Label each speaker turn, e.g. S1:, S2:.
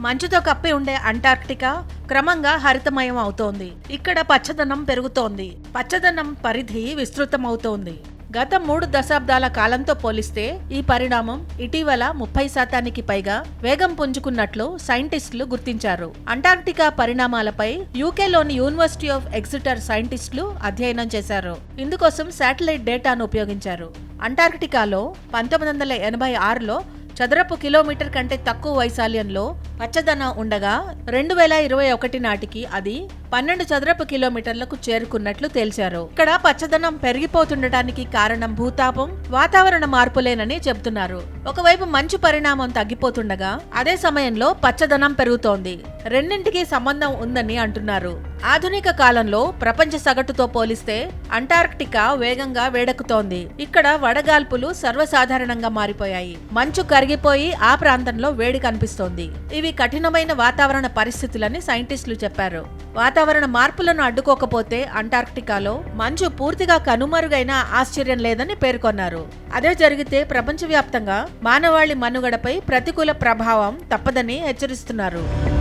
S1: మంచుతో కప్పి ఉండే అంటార్క్టికా క్రమంగా హరితమయం అవుతోంది ఇక్కడ పచ్చదనం పెరుగుతోంది. పచ్చదనం పరిధి విస్తృతమవుతోంది. గత మూడు దశాబ్దాల కాలంతో పోలిస్తే ఈ పరిణామం ఇటీవల ముప్పై శాతానికి పైగా వేగం పుంజుకున్నట్లు సైంటిస్టులు గుర్తించారు. అంటార్క్టికా పరిణామాలపై యూకేలోని యూనివర్సిటీ ఆఫ్ ఎగ్జిటర్ సైంటిస్టులు అధ్యయనం చేశారు. ఇందుకోసం శాటిలైట్ డేటాను ఉపయోగించారు. అంటార్క్టికాలో పంతొమ్మిది వందల ఎనభై ఆరులో చదరపు కిలోమీటర్ కంటే తక్కువ వైశాల్యంలో పచ్చదనం ఉండగా రెండు వేల ఇరవై ఒకటి నాటికి అది పన్నెండు చదరపు కిలోమీటర్లకు చేరుకున్నట్లు తేల్చారు. ఇక్కడ పచ్చదనం పెరిగిపోతుండటానికి కారణం భూతాపం వాతావరణ మార్పులేనని చెబుతున్నారు. ఒకవైపు మంచు పరిణామం తగ్గిపోతుండగా అదే సమయంలో పచ్చదనం పెరుగుతోంది. రెండింటికి సంబంధం ఉందని అంటున్నారు. ఆధునిక కాలంలో ప్రపంచ సగటుతో పోలిస్తే అంటార్క్టికా వేగంగా వేడెక్కుతోంది. ఇక్కడ వడగాల్పులు సర్వసాధారణంగా మారిపోయాయి. మంచు కరిగిపోయి ఆ ప్రాంతంలో వేడి కనిపిస్తోంది. ఇవి కఠినమైన వాతావరణ పరిస్థితులని సైంటిస్టులు చెప్పారు. వాతావరణ మార్పులను అడ్డుకోకపోతే అంటార్క్టికాలో మంచు పూర్తిగా కనుమరుగైన ఆశ్చర్యం లేదని పేర్కొన్నారు. అదే జరిగితే ప్రపంచవ్యాప్తంగా మానవాళి మనుగడపై ప్రతికూల ప్రభావం తప్పదని హెచ్చరిస్తున్నారు.